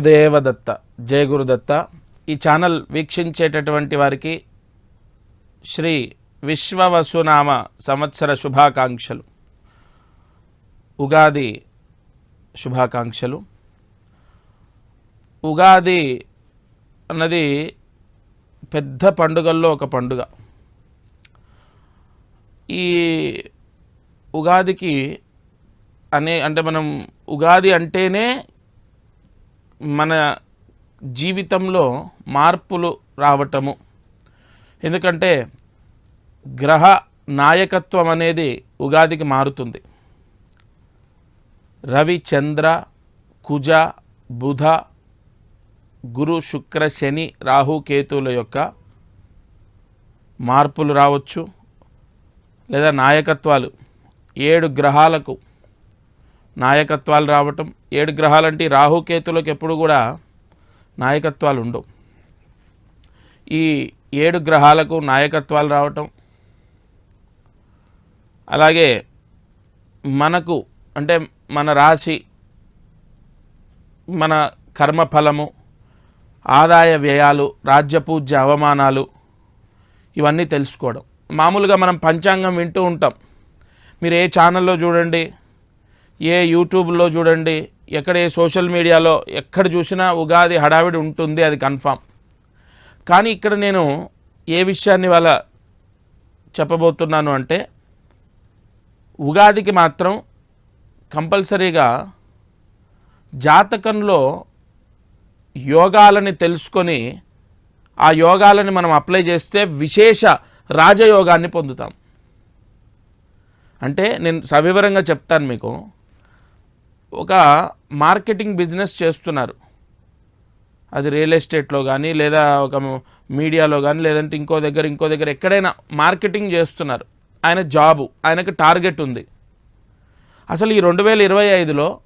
గురుదేవదత్త. జయ గురుదత్త. ఈ ఛానల్ వీక్షించేటటువంటి వారికి శ్రీ విశ్వవసునామ సంవత్సర శుభాకాంక్షలు. ఉగాది శుభాకాంక్షలు. ఉగాది అన్నది పెద్ద పండుగల్లో ఒక పండుగ. ఈ ఉగాదికి అనే అంటే మనం ఉగాది అంటేనే మన జీవితంలో మార్పులు రావటము. ఎందుకంటే గ్రహ నాయకత్వం అనేది ఉగాదికి మారుతుంది. రవి చంద్ర కుజ బుధ గురు శుక్ర శని రాహు కేతువుల యొక్క మార్పులు రావచ్చు. లేదా నాయకత్వాలు. ఏడు గ్రహాలకు నాయకత్వాలు రావటం ఏడు గ్రహాలంటే రాహుకేతులకు ఎప్పుడు కూడా నాయకత్వాలు ఉండవు. ఈ ఏడు గ్రహాలకు నాయకత్వాలు రావటం అలాగే మనకు అంటే మన రాశి మన కర్మఫలము ఆదాయ వ్యయాలు రాజ్యపూజ్య అవమానాలు ఇవన్నీ తెలుసుకోవడం. మామూలుగా మనం పంచాంగం వింటూ ఉంటాం. మీరు ఏ ఛానల్లో చూడండి ఏ యూట్యూబ్లో చూడండి ఎక్కడ ఏ సోషల్ మీడియాలో ఎక్కడ చూసినా ఉగాది హడావిడి ఉంటుంది అది కన్ఫామ్. కానీ ఇక్కడ నేను ఏ విషయాన్ని వాళ్ళ చెప్పబోతున్నాను అంటే ఉగాదికి మాత్రం కంపల్సరీగా జాతకంలో యోగాలని తెలుసుకొని ఆ యోగాలని మనం అప్లై చేస్తే విశేష రాజయోగాన్ని పొందుతాం. అంటే నేను సవివరంగా చెప్తాను మీకు. ఒక మార్కెటింగ్ బిజినెస్ చేస్తున్నారు. అది రియల్ ఎస్టేట్లో కానీ లేదా ఒక మీడియాలో కానీ లేదంటే ఇంకో దగ్గర ఇంకో దగ్గర ఎక్కడైనా మార్కెటింగ్ చేస్తున్నారు. ఆయన జాబు ఆయనకు టార్గెట్ ఉంది. అసలు ఈ రెండు వేల ఇరవై ఐదులో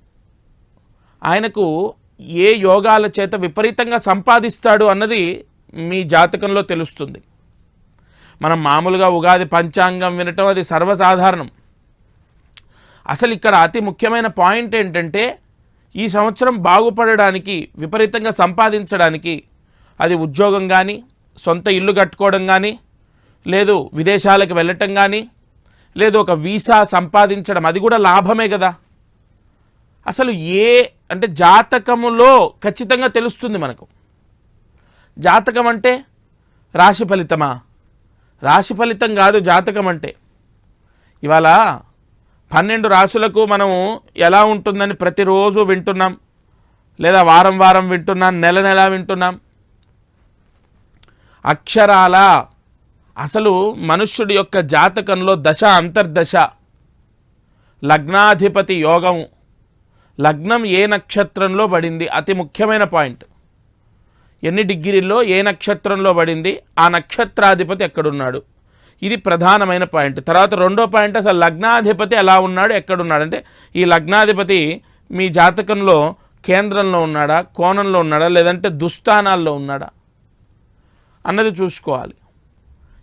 ఆయనకు ఏ యోగాల చేత విపరీతంగా సంపాదిస్తాడు అన్నది మీ జాతకంలో తెలుస్తుంది. మనం మామూలుగా ఉగాది పంచాంగం వినటం అది సర్వసాధారణం. అసలు ఇక్కడ అతి ముఖ్యమైన పాయింట్ ఏంటంటే ఈ సంవత్సరం బాగుపడడానికి విపరీతంగా సంపాదించడానికి అది ఉద్యోగం కానీ సొంత ఇల్లు కట్టుకోవడం కానీ లేదు విదేశాలకు వెళ్ళటం కానీ లేదు ఒక వీసా సంపాదించడం అది కూడా లాభమే కదా. అసలు ఏ అంటే జాతకములో ఖచ్చితంగా తెలుస్తుంది మనకు. జాతకం అంటే రాశి ఫలితమా? రాశి ఫలితం కాదు జాతకం అంటే. ఇవాళ పన్నెండు రాశులకు మనము ఎలా ఉంటుందని ప్రతిరోజు వింటున్నాం. లేదా వారం వారం వింటున్నాం నెల నెల వింటున్నాం. అక్షరాల అసలు మనుష్యుడి యొక్క జాతకంలో దశ అంతర్దశ. లగ్నాధిపతి యోగం. లగ్నం ఏ నక్షత్రంలో పడింది? అతి ముఖ్యమైన పాయింట్. ఎన్ని డిగ్రీల్లో ఏ నక్షత్రంలో పడింది? ఆ నక్షత్రాధిపతి ఎక్కడున్నాడు? ఇది ప్రధానమైన పాయింట్. తర్వాత రెండో పాయింట్ అసలు లగ్నాధిపతి ఎలా ఉన్నాడు ఎక్కడున్నాడు? అంటే ఈ లగ్నాధిపతి మీ జాతకంలో కేంద్రంలో ఉన్నాడా కోణంలో ఉన్నాడా లేదంటే దుస్థానాల్లో ఉన్నాడా అన్నది చూసుకోవాలి.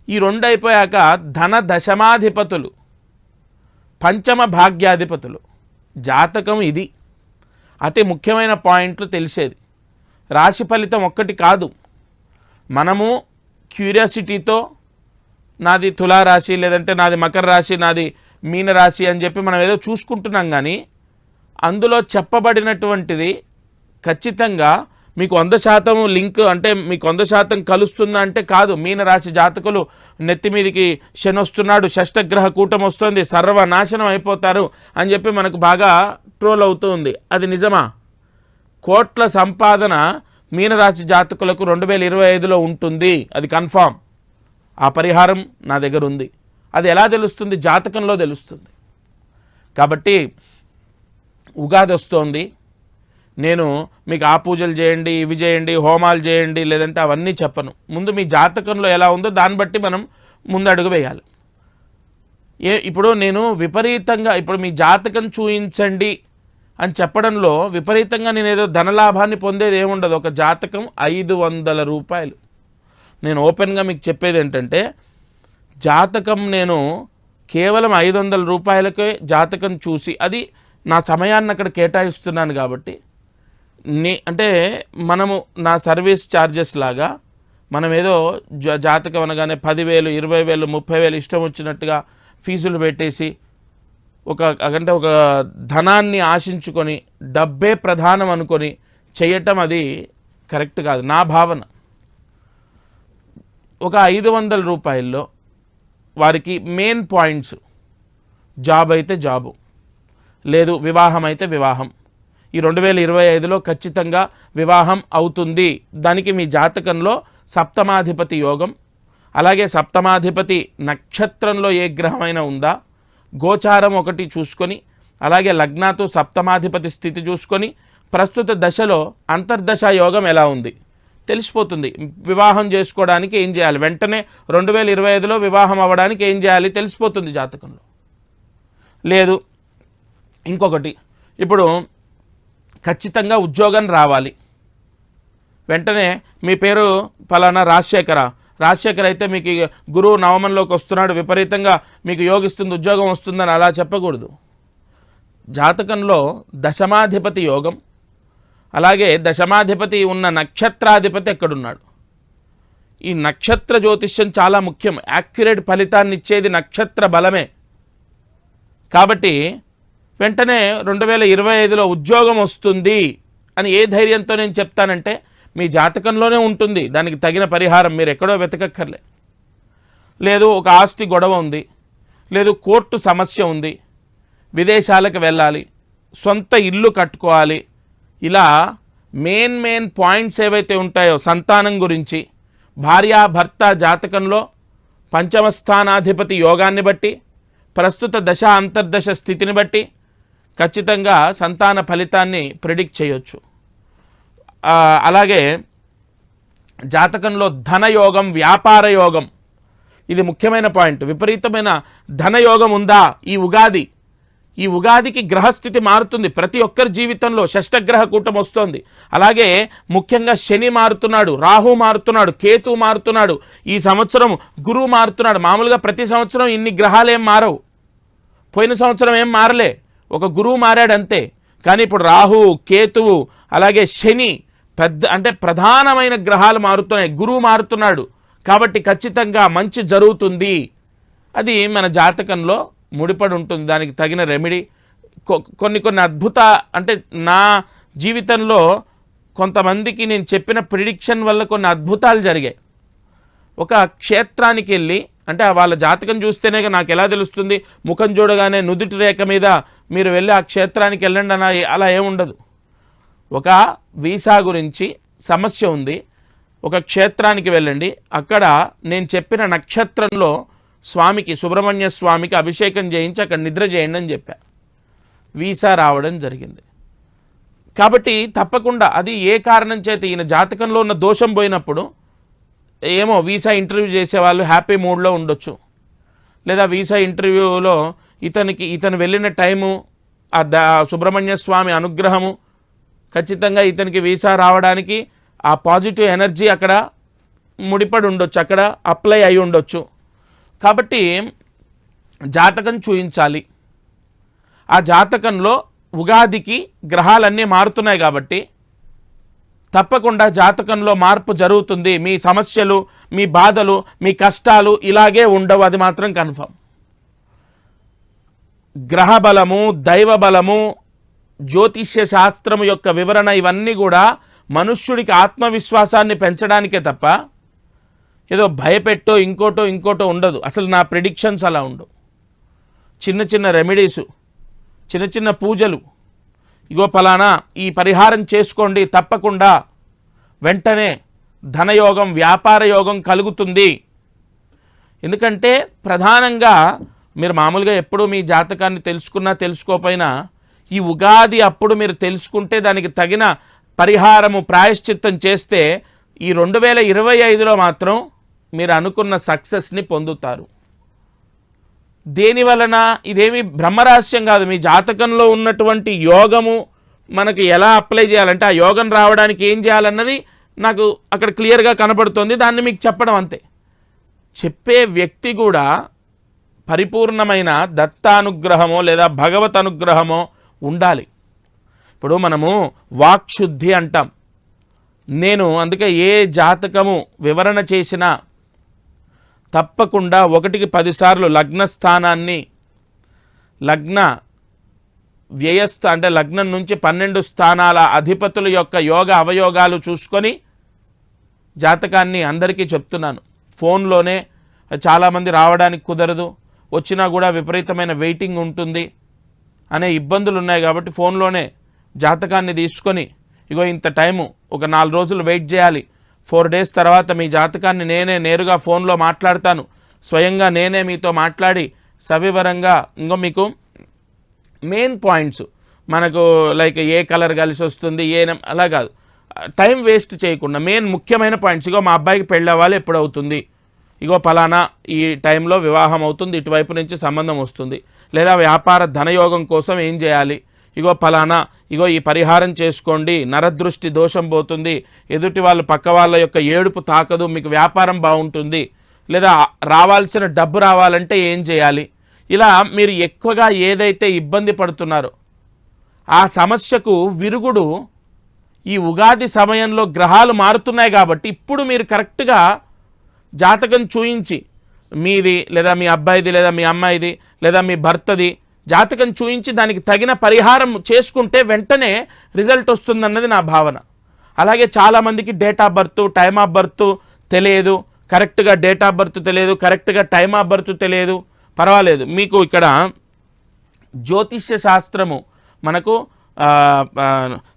ఈ రెండు అయిపోయాక ధన దశమాధిపతులు పంచమ భాగ్యాధిపతులు. జాతకం ఇది. అతి ముఖ్యమైన పాయింట్లు తెలిసేది. రాశి ఫలితం ఒక్కటి కాదు. మనము క్యూరియాసిటీతో నాది తులారాశి లేదంటే నాది మకర రాశి నాది మీనరాశి అని చెప్పి మనం ఏదో చూసుకుంటున్నాం కానీ అందులో చెప్పబడినటువంటిది ఖచ్చితంగా మీకు వంద శాతం లింక్ అంటే మీకు వంద శాతం కలుస్తుందా అంటే కాదు. మీనరాశి జాతకులు నెత్తి మీదికి శని వస్తున్నాడు షష్టగ్రహ కూటం వస్తుంది సర్వనాశనం అయిపోతారు అని చెప్పి మనకు బాగా ట్రోల్ అవుతుంది అది నిజమా? కోట్ల సంపాదన మీనరాశి జాతకులకు రెండు వేల ఇరవై ఐదులో ఉంటుంది. అది కన్ఫామ్. ఆ పరిహారం నా దగ్గర ఉంది. అది ఎలా తెలుస్తుంది? జాతకంలో తెలుస్తుంది. కాబట్టి ఉగాది వస్తోంది. నేను మీకు ఆ పూజలు చేయండి ఇవి చేయండి హోమాలు చేయండి లేదంటే అవన్నీ చెప్పను. ముందు మీ జాతకంలో ఎలా ఉందో దాన్ని బట్టి మనం ముందు అడుగు వేయాలి. ఏ ఇప్పుడు నేను విపరీతంగా ఇప్పుడు మీ జాతకం చూయించండి అని చెప్పడంలో విపరీతంగా నేను ఏదో ధనలాభాన్ని పొందేది ఏముండదు. ఒక జాతకం ఐదు వందల రూపాయలు. నేను ఓపెన్గా మీకు చెప్పేది ఏంటంటే జాతకం నేను కేవలం ఐదు వందల రూపాయలకే జాతకం చూసి అది నా సమయాన్ని అక్కడ కేటాయిస్తున్నాను కాబట్టి నే అంటే మనము నా సర్వీస్ ఛార్జెస్ లాగా మనం ఏదో జా- జాతకం అనగానే పదివేలు ఇరవై వేలు ముప్పై వేలు ఇష్టం వచ్చినట్టుగా ఫీజులు పెట్టేసి ఒక అంటే ఒక ధనాన్ని ఆశించుకొని డబ్బే ప్రధానం అనుకొని చేయటం అది కరెక్ట్ కాదు. నా భావన. ఒక ఐదు వందల రూపాయల్లో వారికి మెయిన్ పాయింట్స్ జాబ్ అయితే జాబు లేదు వివాహం అయితే వివాహం. ఈ రెండు వేల ఇరవై ఐదులో ఖచ్చితంగా వివాహం అవుతుంది. దానికి మీ జాతకంలో సప్తమాధిపతి యోగం. అలాగే సప్తమాధిపతి నక్షత్రంలో ఏ గ్రహమైనా ఉందా? గోచారం ఒకటి చూసుకొని అలాగే లగ్నాతో సప్తమాధిపతి స్థితి చూసుకొని ప్రస్తుత దశలో అంతర్దశ యోగం ఎలా ఉంది? తెలిసిపోతుంది. వివాహం చేసుకోవడానికి ఏం చేయాలి? వెంటనే రెండు వేల ఇరవై ఐదులో వివాహం అవ్వడానికి ఏం చేయాలి? తెలిసిపోతుంది జాతకంలో. లేదు ఇంకొకటి. ఇప్పుడు ఖచ్చితంగా ఉద్యోగం రావాలి. వెంటనే మీ పేరు ఫలానా రాజశేఖర. రాజశేఖర్ అయితే మీకు గురువు నవమంలోకి వస్తున్నాడు. విపరీతంగా మీకు యోగిస్తుంది ఉద్యోగం వస్తుందని అలా చెప్పకూడదు. జాతకంలో దశమాధిపతి యోగం అలాగే దశమాధిపతి ఉన్న నక్షత్రాధిపతి ఎక్కడున్నాడు? ఈ నక్షత్ర జ్యోతిష్యం చాలా ముఖ్యం. యాక్యురేట్ ఫలితాన్ని ఇచ్చేది నక్షత్ర బలమే. కాబట్టి వెంటనే రెండు వేల ఇరవై ఐదులో ఉద్యోగం వస్తుంది అని ఏ ధైర్యంతో నేను చెప్తానంటే మీ జాతకంలోనే ఉంటుంది. దానికి తగిన పరిహారం. మీరు ఎక్కడో వెతకక్కర్లే. లేదు ఒక ఆస్తి గొడవ ఉంది. లేదు కోర్టు సమస్య ఉంది. విదేశాలకు వెళ్ళాలి. సొంత ఇల్లు కట్టుకోవాలి. ఇలా మెయిన్ మెయిన్ పాయింట్స్ ఏవైతే ఉంటాయో సంతానం గురించి భార్యాభర్త జాతకంలో పంచమ స్థానాధిపతి యోగాన్ని బట్టి ప్రస్తుత దశ అంతర్దశ స్థితిని బట్టి ఖచ్చితంగా సంతాన ఫలితాన్ని ప్రిడిక్ట్ చేయొచ్చు. అలాగే జాతకంలో ధనయోగం వ్యాపార యోగం ఇది ముఖ్యమైన పాయింట్. విపరీతమైన ధనయోగం ఉందా ఈ ఉగాది? ఈ ఉగాదికి గ్రహస్థితి మారుతుంది. ప్రతి ఒక్కరి జీవితంలో షష్టగ్రహ కూటం వస్తోంది. అలాగే ముఖ్యంగా శని మారుతున్నాడు రాహు మారుతున్నాడు కేతు మారుతున్నాడు ఈ సంవత్సరం గురువు మారుతున్నాడు. మామూలుగా ప్రతి సంవత్సరం ఇన్ని గ్రహాలు ఏం మారవు. పోయిన సంవత్సరం ఏం మారలే. ఒక గురువు మారాడు అంతే. కానీ ఇప్పుడు రాహు కేతువు అలాగే శని పెద్ద అంటే ప్రధానమైన గ్రహాలు మారుతున్నాయి. గురువు మారుతున్నాడు. కాబట్టి ఖచ్చితంగా మంచి జరుగుతుంది. అది మన జాతకంలో ముడిపడి ఉంటుంది దానికి తగిన రెమెడీ. కొ- కొన్ని కొన్ని అద్భుత అంటే నా జీవితంలో కొంతమందికి నేను చెప్పిన ప్రిడిక్షన్ వల్ల కొన్ని అద్భుతాలు జరిగాయి. ఒక క్షేత్రానికి వెళ్ళి అంటే వాళ్ళ జాతకం చూస్తేనే నాకు ఎలా తెలుస్తుంది? ముఖం చూడగానే నుదుటి రేఖ మీద మీరు వెళ్ళి ఆ క్షేత్రానికి వెళ్ళండి అన్న అలా ఏముండదు ఒక వీసా గురించి సమస్య ఉంది. ఒక క్షేత్రానికి వెళ్ళండి. అక్కడ నేను చెప్పిన నక్షత్రంలో స్వామికి సుబ్రహ్మణ్య స్వామికి అభిషేకం చేయించి అక్కడ నిద్ర చేయండి అని చెప్పా. వీసా రావడం జరిగింది. కాబట్టి తప్పకుండా అది ఏ కారణం చేత ఈయన జాతకంలో ఉన్న దోషం పోయినప్పుడు ఏమో వీసా ఇంటర్వ్యూ చేసేవాళ్ళు హ్యాపీ మూడ్లో ఉండొచ్చు. లేదా వీసా ఇంటర్వ్యూలో ఇతనికి ఇతను వెళ్ళిన టైము ఆ ద సుబ్రహ్మణ్య స్వామి అనుగ్రహము ఖచ్చితంగా ఇతనికి వీసా రావడానికి ఆ పాజిటివ్ ఎనర్జీ అక్కడ ముడిపడి ఉండొచ్చు అక్కడ అప్లై అయి ఉండొచ్చు. కాబట్టి జాతకం చూయించాలి. ఆ జాతకంలో ఉగాదికి గ్రహాలన్నీ మారుతున్నాయి కాబట్టి తప్పకుండా జాతకంలో మార్పు జరుగుతుంది. మీ సమస్యలు మీ బాధలు మీ కష్టాలు ఇలాగే ఉండవు. అది మాత్రం కన్ఫర్మ్. గ్రహ బలము దైవ బలము జ్యోతిష్య శాస్త్రము యొక్క వివరణ ఇవన్నీ కూడా మనుష్యుడికి ఆత్మవిశ్వాసాన్ని పెంచడానికే తప్ప ఏదో భయపెట్టో ఇంకోటో ఇంకోటో ఉండదు. అసలు నా ప్రిడిక్షన్స్ అలా ఉండవు. చిన్న చిన్న రెమెడీసు చిన్న చిన్న పూజలు. ఇగో పలానా ఈ పరిహారం చేసుకోండి తప్పకుండా. వెంటనే ధనయోగం వ్యాపార యోగం కలుగుతుంది. ఎందుకంటే ప్రధానంగా మీరు మామూలుగా ఎప్పుడూ మీ జాతకాన్ని తెలుసుకున్నా తెలుసుకోకపోయినా ఈ ఉగాది అప్పుడు మీరు తెలుసుకుంటే దానికి తగిన పరిహారము ప్రాయశ్చిత్తం చేస్తే ఈ రెండు వేల ఇరవై ఐదులో మాత్రం మీరు అనుకున్న సక్సెస్ని పొందుతారు. దేని వలన ఇదేమి బ్రహ్మరహస్యం కాదు. మీ జాతకంలో ఉన్నటువంటి యోగము మనకి ఎలా అప్లై చేయాలంటే ఆ యోగం రావడానికి ఏం చేయాలన్నది నాకు అక్కడ క్లియర్గా కనబడుతుంది. దాన్ని మీకు చెప్పడం అంతే. చెప్పే వ్యక్తి కూడా పరిపూర్ణమైన దత్తానుగ్రహమో లేదా భగవత్ అనుగ్రహమో ఉండాలి. ఇప్పుడు మనము వాక్శుద్ధి అంటాం. నేను అందుకే ఏ జాతకము వివరణ చేసినా తప్పకుండా ఒకటికి పదిసార్లు లగ్న స్థానాన్ని లగ్న వ్యయస్థ అంటే లగ్నం నుంచి పన్నెండు స్థానాల అధిపతుల యొక్క యోగ అవయోగాలు చూసుకొని జాతకాన్ని అందరికీ చెప్తున్నాను. ఫోన్లోనే చాలామంది రావడానికి కుదరదు. వచ్చినా కూడా విపరీతమైన వెయిటింగ్ ఉంటుంది అనే ఇబ్బందులు ఉన్నాయి కాబట్టి ఫోన్లోనే జాతకాన్ని తీసుకొని ఇగో ఇంత టైము ఒక నాలుగు రోజులు వెయిట్ చేయాలి. ఫోర్ డేస్ తర్వాత మీ జాతకాన్ని నేనే నేరుగా ఫోన్లో మాట్లాడతాను. స్వయంగా నేనే మీతో మాట్లాడి సవివరంగా ఇంకో మీకు మెయిన్ పాయింట్స్ మనకు లైక్ ఏ కలర్ కలిసి వస్తుంది ఏ అలా కాదు. టైం వేస్ట్ చేయకుండా మెయిన్ ముఖ్యమైన పాయింట్స్ ఇగో మా అబ్బాయికి పెళ్ళి అవ్వాలి ఎప్పుడు అవుతుంది? ఇగో పలానా ఈ టైంలో వివాహం అవుతుంది ఇటువైపు నుంచి సంబంధం వస్తుంది. లేదా వ్యాపార ధనయోగం కోసం ఏం చేయాలి? ఇగో పలానా ఇగో ఈ పరిహారం చేసుకోండి నరదృష్టి దోషం పోతుంది ఎదుటి వాళ్ళు పక్క వాళ్ళ యొక్క ఏడుపు తాకదు మీకు వ్యాపారం బాగుంటుంది లేదా రావాల్సిన డబ్బు రావాలంటే ఏం చేయాలి? ఇలా మీరు ఎక్కువగా ఏదైతే ఇబ్బంది పడుతున్నారో ఆ సమస్యకు విరుగుడు ఈ ఉగాది సమయంలో గ్రహాలు మారుతున్నాయి కాబట్టి ఇప్పుడు మీరు కరెక్ట్గా జాతకం చూయించి మీది లేదా మీ అబ్బాయిది లేదా మీ అమ్మాయిది లేదా మీ భర్తది జాతకం చూయించి దానికి తగిన పరిహారం చేసుకుంటే వెంటనే రిజల్ట్ వస్తుందన్నది నా భావన. అలాగే చాలామందికి date of birth time of birth తెలియదు. కరెక్ట్గా డేట్ ఆఫ్ బర్త్ తెలియదు. కరెక్ట్గా టైమ్ ఆఫ్ బర్త్ తెలియదు. పర్వాలేదు. మీకు ఇక్కడ జ్యోతిష్య శాస్త్రము మనకు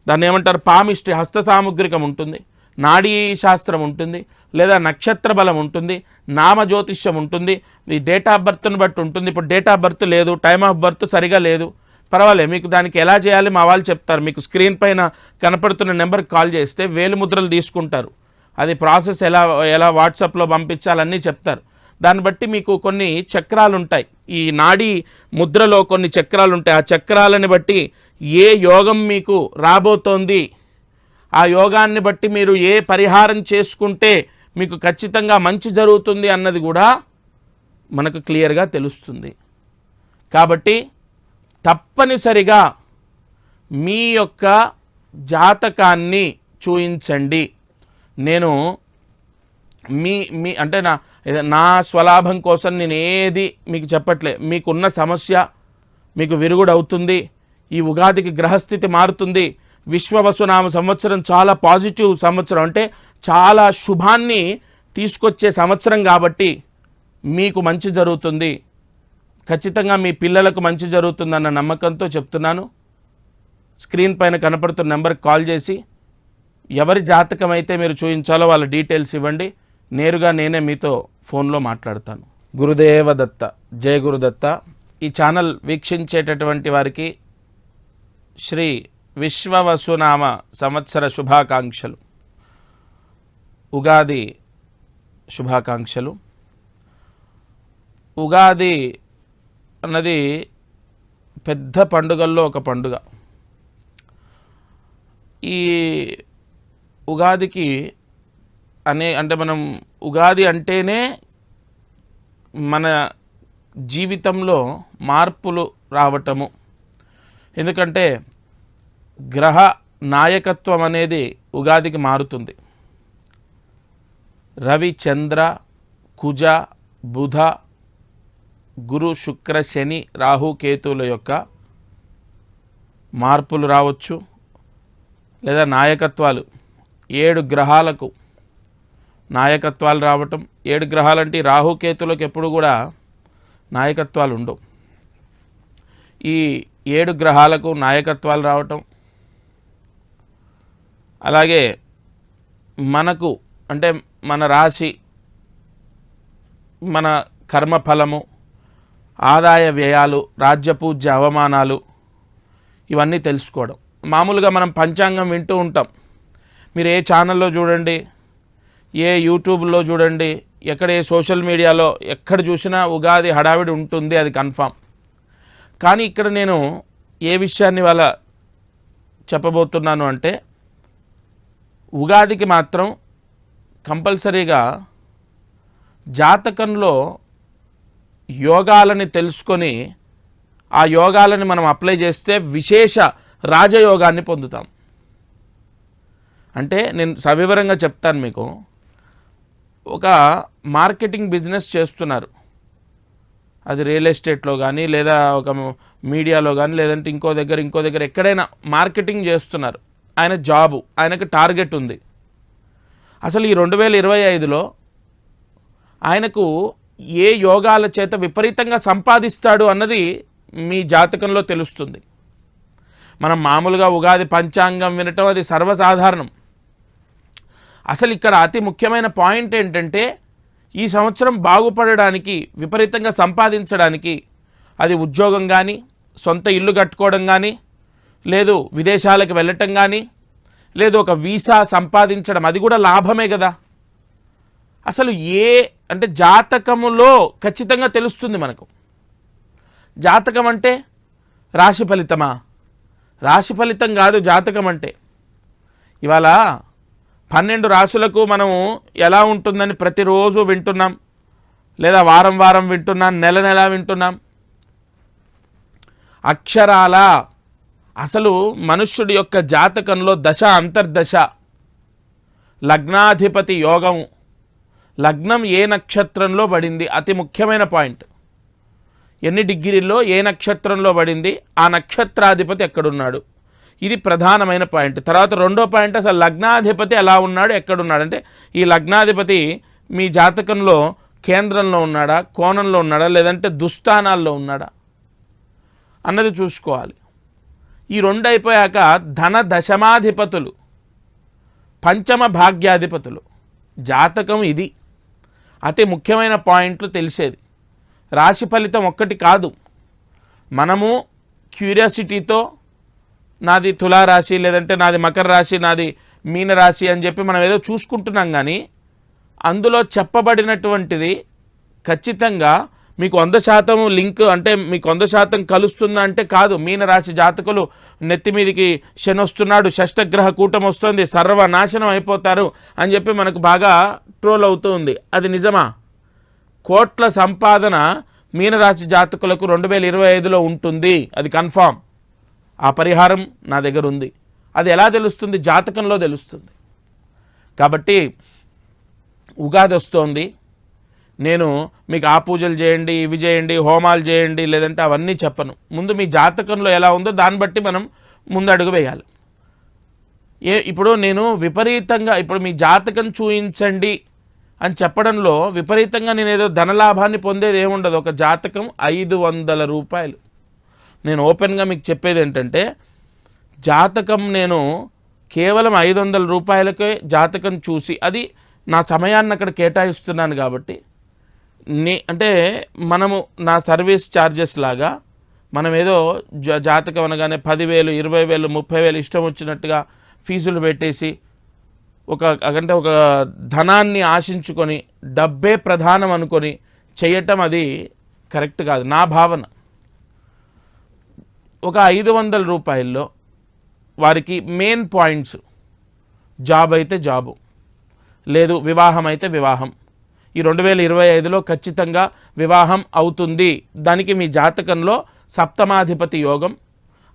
దాన్ని ఏమంటారు? పామిస్ట్రీ హస్త సాముగ్రికం ఉంటుంది. నాడీ శాస్త్రం ఉంటుంది. లేదా నక్షత్ర బలం ఉంటుంది నామ జ్యోతిష్యం ఉంటుంది ఈ డేట్ ఆఫ్ బర్త్ను బట్టి ఉంటుంది. ఇప్పుడు డేట్ ఆఫ్ బర్త్ లేదు టైమ్ ఆఫ్ బర్త్ సరిగా లేదు. పర్వాలేదు మీకు దానికి ఎలా చేయాలి మా వాళ్ళు చెప్తారు. మీకు స్క్రీన్ పైన కనపడుతున్న నెంబర్కి కాల్ చేస్తే వేలు ముద్రలు తీసుకుంటారు. అది ప్రాసెస్ ఎలా ఎలా వాట్సాప్లో పంపించాలన్నీ చెప్తారు. దాన్ని బట్టి మీకు కొన్ని చక్రాలు ఉంటాయి. ఈ నాడీ ముద్రలో కొన్ని చక్రాలు ఉంటాయి. ఆ చక్రాలని బట్టి ఏ యోగం మీకు రాబోతోంది? ఆ యోగాన్ని బట్టి మీరు ఏ పరిహారం చేసుకుంటే మీకు ఖచ్చితంగా మంచి జరుగుతుంది అన్నది కూడా మనకు క్లియర్గా తెలుస్తుంది. కాబట్టి తప్పనిసరిగా మీ యొక్క జాతకాన్ని చూయించండి. నేను మీ మీ అంటే నా నా స్వలాభం కోసం నేను ఏది మీకు చెప్పట్లే మీకున్న సమస్య మీకు విరుగుడవుతుంది ఈ ఉగాదికి గ్రహస్థితి మారుతుంది విశ్వవసునామ సంవత్సరం చాలా పాజిటివ్ సంవత్సరం అంటే చాలా శుభాన్ని తీసుకొచ్చే సంవత్సరం కాబట్టి మీకు మంచి జరుగుతుంది. ఖచ్చితంగా మీ పిల్లలకు మంచి జరుగుతుందన్న నమ్మకంతో చెప్తున్నాను. స్క్రీన్ పైన కనపడుతున్న నెంబర్కి కాల్ చేసి ఎవరి జాతకం అయితే మీరు చూపించాలో వాళ్ళ డీటెయిల్స్ ఇవ్వండి. నేరుగా నేనే మీతో ఫోన్లో మాట్లాడతాను. గురుదేవదత్త జయ గురుదత్త. ఈ ఛానల్ వీక్షించేటటువంటి వారికి శ్రీ విశ్వవసునామ సంవత్సర శుభాకాంక్షలు. ఉగాది శుభాకాంక్షలు. ఉగాది అన్నది పెద్ద పండుగల్లో ఒక పండుగ. ఈ ఉగాదికి అనే అంటే మనం ఉగాది అంటేనే మన జీవితంలో మార్పులు రావటము. ఎందుకంటే గ్రహ నాయకత్వం అనేది ఉగాదికి మారుతుంది. రవి చంద్ర కుజ బుధ గురు శుక్ర శని రాహుకేతువుల యొక్క మార్పులు రావచ్చు లేదా నాయకత్వాలు. ఏడు గ్రహాలకు నాయకత్వాలు రావటం. ఏడు గ్రహాలంటే రాహుకేతులకు ఎప్పుడు కూడా నాయకత్వాలు ఉండవు. ఈ ఏడు గ్రహాలకు నాయకత్వాలు రావటం. అలాగే మనకు అంటే మన రాశి మన కర్మఫలము ఆదాయ వ్యయాలు రాజ్యపూజ్య అవమానాలు ఇవన్నీ తెలుసుకోవడం. మామూలుగా మనం పంచాంగం వింటూ ఉంటాం. మీరు ఏ ఛానల్లో చూడండి ఏ యూట్యూబ్లో చూడండి ఎక్కడ ఏ సోషల్ మీడియాలో ఎక్కడ చూసినా ఉగాది హడావిడి ఉంటుంది అది కన్ఫామ్. కానీ ఇక్కడ నేను ఏ విషయాన్ని వాళ్ళ చెప్పబోతున్నాను అంటే ఉగాదికి మాత్రం కంపల్సరీగా జాతకంలో యోగాలని తెలుసుకొని ఆ యోగాలని మనం అప్లై చేస్తే విశేష రాజయోగాన్ని పొందుతాం. అంటే నేను సవివరంగా చెప్తాను మీకు. ఒక మార్కెటింగ్ బిజినెస్ చేస్తున్నారు. అది రియల్ ఎస్టేట్లో కానీ లేదా ఒక మీడియాలో కానీ లేదంటే ఇంకో దగ్గర ఇంకో దగ్గర ఎక్కడైనా మార్కెటింగ్ చేస్తున్నారు. ఆయన జాబు ఆయనకు టార్గెట్ ఉంది. అసలు ఈ రెండు వేల ఇరవై ఐదులో ఆయనకు ఏ యోగాల చేత విపరీతంగా సంపాదిస్తాడు అన్నది మీ జాతకంలో తెలుస్తుంది. మనం మామూలుగా ఉగాది పంచాంగం వినటం అది సర్వసాధారణం. అసలు ఇక్కడ అతి ముఖ్యమైన పాయింట్ ఏంటంటే ఈ సంవత్సరం బాగుపడడానికి విపరీతంగా సంపాదించడానికి అది ఉద్యోగం కానీ సొంత ఇల్లు కట్టుకోవడం కానీ లేదు విదేశాలకు వెళ్ళటం కానీ లేదు ఒక వీసా సంపాదించడం అది కూడా లాభమే కదా. అసలు ఏ అంటే జాతకములో ఖచ్చితంగా తెలుస్తుంది మనకు. జాతకం అంటే రాశి ఫలితమా? రాశి ఫలితం కాదు జాతకం అంటే. ఇవాళ పన్నెండు రాశులకు మనము ఎలా ఉంటుందని ప్రతిరోజు వింటున్నాం. లేదా వారం వారం వింటున్నాం నెల నెల వింటున్నాం. అక్షరాల అసలు మనుష్యుడి యొక్క జాతకంలో దశ అంతర్దశ. లగ్నాధిపతి యోగం. లగ్నం ఏ నక్షత్రంలో పడింది? అతి ముఖ్యమైన పాయింట్. ఎన్ని డిగ్రీల్లో ఏ నక్షత్రంలో పడింది? ఆ నక్షత్రాధిపతి ఎక్కడున్నాడు? ఇది ప్రధానమైన పాయింట్. తర్వాత రెండో పాయింట్ అసలు లగ్నాధిపతి ఎలా ఉన్నాడు? ఎక్కడున్నాడు? అంటే ఈ లగ్నాధిపతి మీ జాతకంలో కేంద్రంలో ఉన్నాడా? కోణంలో ఉన్నాడా? లేదంటే దుస్థానాల్లో ఉన్నాడా? అన్నది చూసుకోవాలి. ఈ రెండు అయిపోయాక ధన దశమాధిపతులు పంచమ భాగ్యాధిపతులు. జాతకం ఇది. అతి ముఖ్యమైన పాయింట్లు తెలిసేది. రాశి ఫలితం ఒక్కటి కాదు. మనము క్యూరియాసిటీతో నాది తులారాశి లేదంటే నాది మకర రాశి నాది మీనరాశి అని చెప్పి మనం ఏదో చూసుకుంటున్నాం కానీ అందులో చెప్పబడినటువంటిది ఖచ్చితంగా మీకు వంద శాతం లింక్ అంటే మీకు వంద శాతం కలుస్తుందా అంటే కాదు. మీనరాశి జాతకులు నెత్తి మీదికి శని వస్తున్నాడు షష్టగ్రహ కూటం వస్తుంది. సర్వనాశనం అయిపోతారు అని చెప్పి మనకు బాగా ట్రోల్ అవుతుంది అది నిజమా? కోట్ల సంపాదన మీనరాశి జాతకులకు రెండు వేల ఇరవై ఐదులో ఉంటుంది. అది కన్ఫామ్. ఆ పరిహారం నా దగ్గర ఉంది. అది ఎలా తెలుస్తుంది? జాతకంలో తెలుస్తుంది. కాబట్టి ఉగాది వస్తోంది. నేను మీకు ఆ పూజలు చేయండి ఇవి చేయండి హోమాలు చేయండి లేదంటే అవన్నీ చెప్పను. ముందు మీ జాతకంలో ఎలా ఉందో దాన్ని బట్టి మనం ముందు అడుగు వేయాలి. ఏ ఇప్పుడు నేను విపరీతంగా ఇప్పుడు మీ జాతకం చూయించండి అని చెప్పడంలో విపరీతంగా నేను ఏదో ధనలాభాన్ని పొందేది ఏముండదు. ఒక జాతకం ఐదు వందల రూపాయలు. నేను ఓపెన్గా మీకు చెప్పేది ఏంటంటే జాతకం నేను కేవలం ఐదు వందల రూపాయలకే జాతకం చూసి అది నా సమయాన్ని అక్కడ కేటాయిస్తున్నాను కాబట్టి నే అంటే మనము నా సర్వీస్ ఛార్జెస్ లాగా మనం ఏదో జా జాతకం అనగానే పదివేలు ఇరవై వేలు ముప్పై వేలు ఇష్టం వచ్చినట్టుగా ఫీజులు పెట్టేసి ఒక అంటే ఒక ధనాన్ని ఆశించుకొని డబ్బే ప్రధానం అనుకొని చేయటం అది కరెక్ట్ కాదు. నా భావన. ఒక ఐదు వందల రూపాయల్లో వారికి మెయిన్ పాయింట్స్ జాబ్ అయితే జాబు లేదు వివాహం అయితే వివాహం. ఈ రెండు వేల ఇరవై ఐదులో ఖచ్చితంగా వివాహం అవుతుంది. దానికి మీ జాతకంలో సప్తమాధిపతి యోగం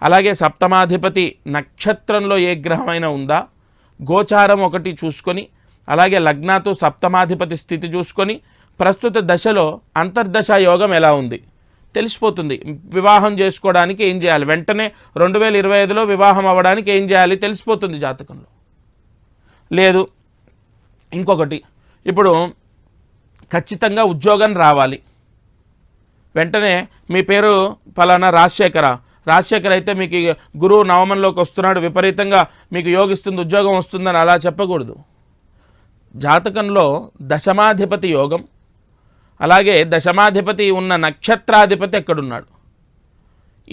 అలాగే సప్తమాధిపతి నక్షత్రంలో ఏ గ్రహమైనా ఉందా? గోచారం ఒకటి చూసుకొని అలాగే లగ్నాతో సప్తమాధిపతి స్థితి చూసుకొని ప్రస్తుత దశలో అంతర్దశ యోగం ఎలా ఉంది? తెలిసిపోతుంది. వివాహం చేసుకోవడానికి ఏం చేయాలి? వెంటనే రెండు వేల ఇరవై ఐదులో వివాహం అవ్వడానికి ఏం చేయాలి? తెలిసిపోతుంది జాతకంలో. లేదు ఇంకొకటి. ఇప్పుడు ఖచ్చితంగా ఉద్యోగం రావాలి. వెంటనే మీ పేరు ఫలానా రాజశేఖర. రాజశేఖర్ అయితే మీకు గురువు నవమంలోకి వస్తున్నాడు. విపరీతంగా మీకు యోగిస్తుంది ఉద్యోగం వస్తుందని అలా చెప్పకూడదు. జాతకంలో దశమాధిపతి యోగం అలాగే దశమాధిపతి ఉన్న నక్షత్రాధిపతి ఎక్కడున్నాడు?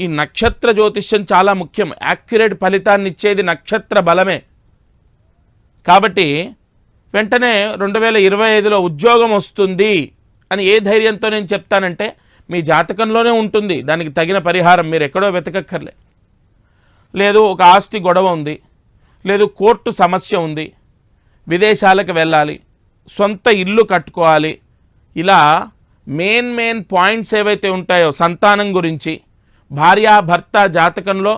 ఈ నక్షత్ర జ్యోతిష్యం చాలా ముఖ్యం. యాక్యురేట్ ఫలితాన్ని ఇచ్చేది నక్షత్ర బలమే. కాబట్టి వెంటనే రెండు వేల ఇరవై ఐదులో ఉద్యోగం వస్తుంది అని ఏ ధైర్యంతో నేను చెప్తానంటే మీ జాతకంలోనే ఉంటుంది. దానికి తగిన పరిహారం మీరు ఎక్కడో వెతకక్కర్లే. లేదు ఒక ఆస్తి గొడవ ఉంది. లేదు కోర్టు సమస్య ఉంది. విదేశాలకు వెళ్ళాలి. సొంత ఇల్లు కట్టుకోవాలి. ఇలా మెయిన్ మెయిన్ పాయింట్స్ ఏవైతే ఉంటాయో సంతానం గురించి భార్యాభర్త జాతకంలో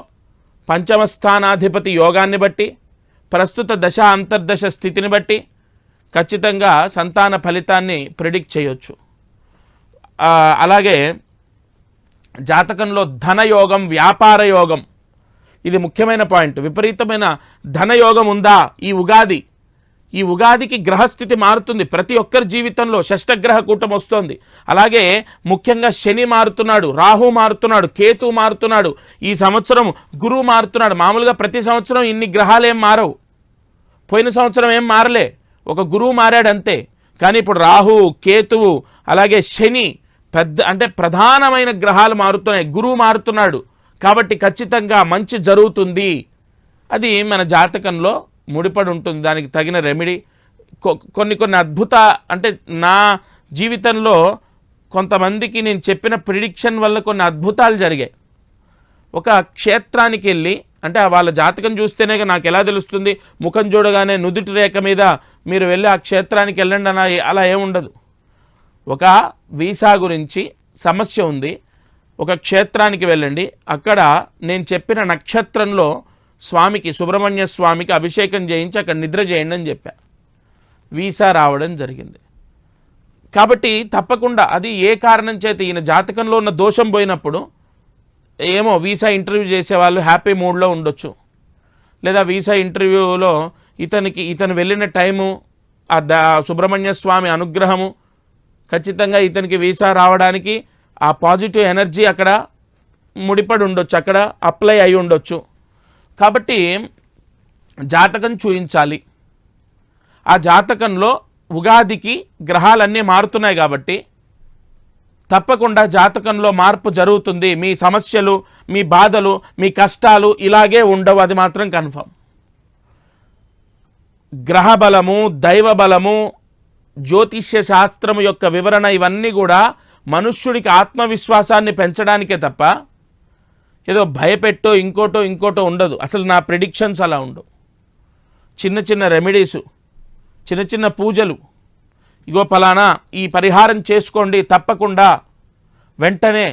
పంచమస్థానాధిపతి యోగాన్ని బట్టి ప్రస్తుత దశ అంతర్దశ స్థితిని బట్టి ఖచ్చితంగా సంతాన ఫలితాన్ని ప్రిడిక్ట్ చేయొచ్చు. అలాగే జాతకంలో ధనయోగం వ్యాపార యోగం ఇది ముఖ్యమైన పాయింట్. విపరీతమైన ధనయోగం ఉందా? ఈ ఉగాది. ఈ ఉగాదికి గ్రహస్థితి మారుతుంది. ప్రతి ఒక్కరి జీవితంలో షష్టగ్రహ కూటం వస్తోంది. అలాగే ముఖ్యంగా శని మారుతున్నాడు రాహు మారుతున్నాడు కేతు మారుతున్నాడు ఈ సంవత్సరం గురువు మారుతున్నాడు. మామూలుగా ప్రతి సంవత్సరం ఇన్ని గ్రహాలు ఏం మారవు. పోయిన సంవత్సరం ఏం మారలే. ఒక గురువు మారాడు అంతే కానీ ఇప్పుడు రాహు కేతువు అలాగే శని పెద్ద అంటే ప్రధానమైన గ్రహాలు మారుతున్నాయి. గురువు మారుతున్నాడు. కాబట్టి ఖచ్చితంగా మంచి జరుగుతుంది. అది మన జాతకంలో ముడిపడి ఉంటుంది. దానికి తగిన రెమెడీ కొన్ని కొన్ని అద్భుత అంటే నా జీవితంలో కొంతమందికి నేను చెప్పిన ప్రిడిక్షన్ వల్ల కొన్ని అద్భుతాలు జరిగాయి. ఒక క్షేత్రానికి వెళ్ళి అంటే వాళ్ళ జాతకం చూస్తేనే నాకు ఎలా తెలుస్తుంది? ముఖం చూడగానే నుదుటి రేఖ మీద మీరు వెళ్ళి ఆ క్షేత్రానికి వెళ్ళండి అన్న అలా ఏముండదు ఒక వీసా గురించి సమస్య ఉంది. ఒక క్షేత్రానికి వెళ్ళండి. అక్కడ నేను చెప్పిన నక్షత్రంలో స్వామికి సుబ్రహ్మణ్య స్వామికి అభిషేకం చేయించి అక్కడ నిద్ర చేయండి అని చెప్పా. వీసా రావడం జరిగింది. కాబట్టి తప్పకుండా అది ఏ కారణం చేత ఈయన జాతకంలో ఉన్న దోషం పోయినప్పుడు ఏమో వీసా ఇంటర్వ్యూ చేసేవాళ్ళు హ్యాపీ మూడ్లో ఉండొచ్చు. లేదా వీసా ఇంటర్వ్యూలో ఇతనికి ఇతను వెళ్ళిన టైము ఆ ద సుబ్రహ్మణ్య స్వామి అనుగ్రహము ఖచ్చితంగా ఇతనికి వీసా రావడానికి ఆ పాజిటివ్ ఎనర్జీ అక్కడ ముడిపడి ఉండొచ్చు అక్కడ అప్లై అయి ఉండొచ్చు. కాబట్టి జాతకం చూయించాలి. ఆ జాతకంలో ఉగాదికి గ్రహాలన్నీ మారుతున్నాయి కాబట్టి తప్పకుండా జాతకంలో మార్పు జరుగుతుంది. మీ సమస్యలు మీ బాధలు మీ కష్టాలు ఇలాగే ఉండవు. అది మాత్రం కన్ఫర్మ్. గ్రహ బలము దైవ బలము జ్యోతిష్య శాస్త్రము యొక్క వివరణ ఇవన్నీ కూడా మనుష్యుడికి ఆత్మవిశ్వాసాన్ని పెంచడానికే తప్ప ఏదో భయపెట్టో ఇంకోటో ఇంకోటో ఉండదు. అసలు నా ప్రిడిక్షన్స్ అలా ఉండవు. చిన్న చిన్న రెమెడీసు చిన్న చిన్న పూజలు ఇగో పలానా ఈ పరిహారం చేసుకోండి తప్పకుండా. వెంటనే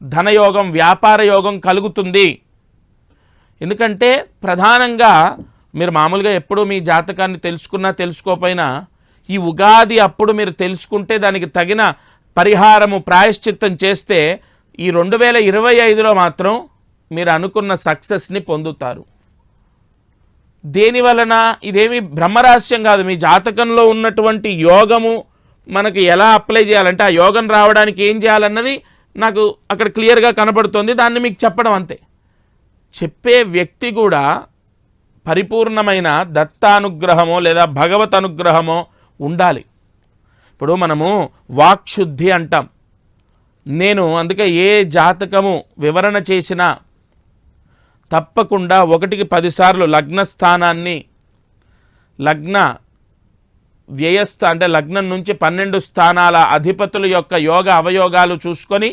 ధనయోగం వ్యాపార యోగం కలుగుతుంది. ఎందుకంటే ప్రధానంగా మీరు మామూలుగా ఎప్పుడూ మీ జాతకాన్ని తెలుసుకున్నా తెలుసుకోకపోయినా ఈ ఉగాది అప్పుడు మీరు తెలుసుకుంటే దానికి తగిన పరిహారము ప్రాయశ్చిత్తం చేస్తే ఈ రెండు వేల ఇరవై ఐదులో మాత్రం మీరు అనుకున్న సక్సెస్ని పొందుతారు. దేని వలన? ఇదేమి బ్రహ్మరహస్యం కాదు. మీ జాతకంలో ఉన్నటువంటి యోగము మనకి ఎలా అప్లై చేయాలంటే ఆ యోగం రావడానికి ఏం చేయాలన్నది నాకు అక్కడ క్లియర్గా కనబడుతుంది. దాన్ని మీకు చెప్పడం అంతే. చెప్పే వ్యక్తి కూడా పరిపూర్ణమైన దత్తానుగ్రహమో లేదా భగవత్ అనుగ్రహమో ఉండాలి. ఇప్పుడు మనము వాక్శుద్ధి అంటాం. నేను అందుకే ఏ జాతకము వివరణ చేసినా తప్పకుండా ఒకటికి పదిసార్లు లగ్న స్థానాన్ని లగ్న వ్యయస్థ అంటే లగ్నం నుంచి పన్నెండు స్థానాల అధిపతుల యొక్క యోగ అవయోగాలు చూసుకొని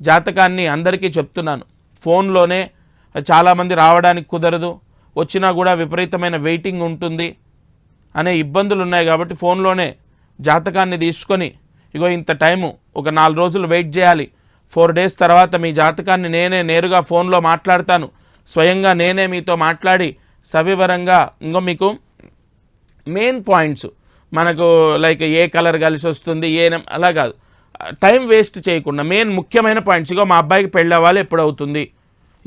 జాతకాన్ని అందరికీ చెప్తున్నాను. ఫోన్లోనే చాలామంది రావడానికి కుదరదు. వచ్చినా కూడా విపరీతమైన వెయిటింగ్ ఉంటుంది అనే ఇబ్బందులు ఉన్నాయి కాబట్టి ఫోన్లోనే జాతకాన్ని తీసుకొని ఇగో ఇంత టైము ఒక నాలుగు రోజులు వెయిట్ చేయాలి. ఫోర్ డేస్ తర్వాత మీ జాతకాన్ని నేనే నేరుగా ఫోన్లో మాట్లాడతాను. స్వయంగా నేనే మీతో మాట్లాడి సవివరంగా ఇంకో మీకు మెయిన్ పాయింట్స్ మనకు లైక్ ఏ కలర్ కలిసి వస్తుంది ఏ అలా కాదు. టైం వేస్ట్ చేయకుండా మెయిన్ ముఖ్యమైన పాయింట్స్ ఇగో మా అబ్బాయికి పెళ్ళి అవ్వాలి ఎప్పుడు అవుతుంది?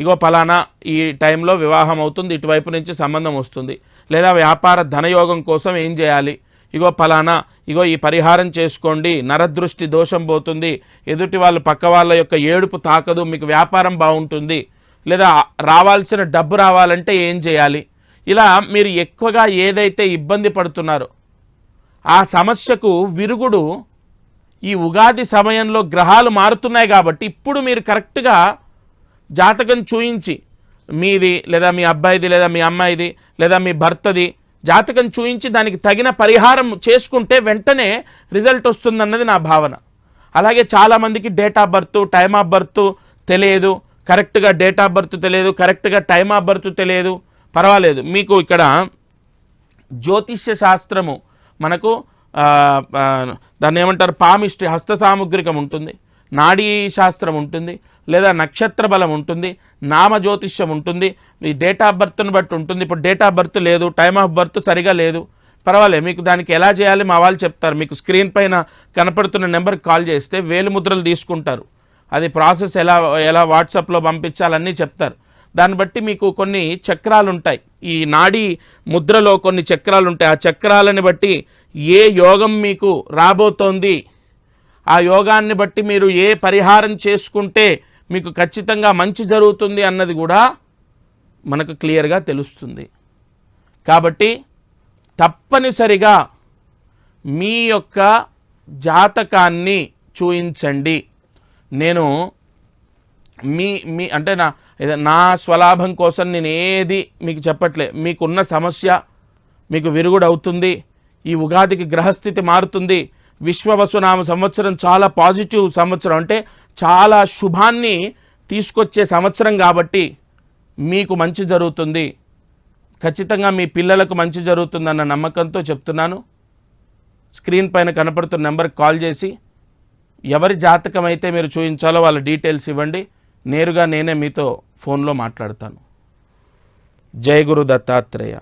ఇగో పలానా ఈ టైంలో వివాహం అవుతుంది ఇటువైపు నుంచి సంబంధం వస్తుంది. లేదా వ్యాపార ధనయోగం కోసం ఏం చేయాలి? ఇగో పలానా ఇగో ఈ పరిహారం చేసుకోండి నరదృష్టి దోషం పోతుంది ఎదుటి వాళ్ళు పక్క వాళ్ళ యొక్క ఏడుపు తాకదు మీకు వ్యాపారం బాగుంటుంది లేదా రావాల్సిన డబ్బు రావాలంటే ఏం చేయాలి? ఇలా మీరు ఎక్కువగా ఏదైతే ఇబ్బంది పడుతున్నారో ఆ సమస్యకు విరుగుడు ఈ ఉగాది సమయంలో గ్రహాలు మారుతున్నాయి కాబట్టి ఇప్పుడు మీరు కరెక్ట్గా జాతకం చూయించి మీది లేదా మీ అబ్బాయిది లేదా మీ అమ్మాయిది లేదా మీ భర్తది జాతకం చూయించి దానికి తగిన పరిహారం చేసుకుంటే వెంటనే రిజల్ట్ వస్తుందన్నది నా భావన. అలాగే చాలామందికి date of birth time of birth తెలియదు. కరెక్ట్గా డేట్ ఆఫ్ బర్త్ తెలియదు. కరెక్ట్గా టైమ్ ఆఫ్ బర్త్ తెలియదు. పర్వాలేదు. మీకు ఇక్కడ జ్యోతిష్య శాస్త్రము మనకు దాన్ని ఏమంటారు? పామిస్ట్రీ హస్త సాముగ్రికం ఉంటుంది. నాడీ శాస్త్రం ఉంటుంది. లేదా నక్షత్ర బలం ఉంటుంది నామ జ్యోతిష్యం ఉంటుంది మీ డేట్ ఆఫ్ బర్త్ని బట్టి ఉంటుంది. ఇప్పుడు డేట్ ఆఫ్ బర్త్ లేదు టైమ్ ఆఫ్ బర్త్ సరిగా లేదు. పర్వాలేదు మీకు దానికి ఎలా చేయాలి మా వాళ్ళు చెప్తారు. మీకు స్క్రీన్ పైన కనపడుతున్న నెంబర్కి కాల్ చేస్తే వేలు ముద్రలు తీసుకుంటారు. అది ప్రాసెస్ ఎలా ఎలా వాట్సాప్లో పంపించాలన్నీ చెప్తారు. దాన్ని బట్టి మీకు కొన్ని చక్రాలు ఉంటాయి ఈ నాడీ ముద్రలో కొన్ని చక్రాలు ఉంటాయి ఆ చక్రాలని బట్టి ఏ యోగం మీకు రాబోతోంది? ఆ యోగాన్ని బట్టి మీరు ఏ పరిహారం చేసుకుంటే మీకు ఖచ్చితంగా మంచి జరుగుతుంది అన్నది కూడా మనకు క్లియర్గా తెలుస్తుంది. కాబట్టి తప్పనిసరిగా మీ యొక్క జాతకాన్ని చూయించండి. నేను మీ మీ అంటే నా నా స్వలాభం కోసం నేను ఏది మీకు చెప్పట్లే మీకున్న సమస్య మీకు విరుగుడవుతుంది ఈ ఉగాదికి గ్రహస్థితి మారుతుంది విశ్వవసునామ సంవత్సరం చాలా పాజిటివ్ సంవత్సరం అంటే చాలా శుభాన్ని తీసుకొచ్చే సంవత్సరం కాబట్టి మీకు మంచి జరుగుతుంది. ఖచ్చితంగా మీ పిల్లలకు మంచి జరుగుతుందన్న నమ్మకంతో చెప్తున్నాను. స్క్రీన్ పైన కనపడుతున్న నెంబర్కి కాల్ చేసి ఎవరి జాతకం అయితే మీరు చూపించాలో వాళ్ళ డీటెయిల్స్ ఇవ్వండి. నేరుగా నేనే మీతో ఫోన్లో మాట్లాడతాను. జయ గురు దత్తాత్రేయ.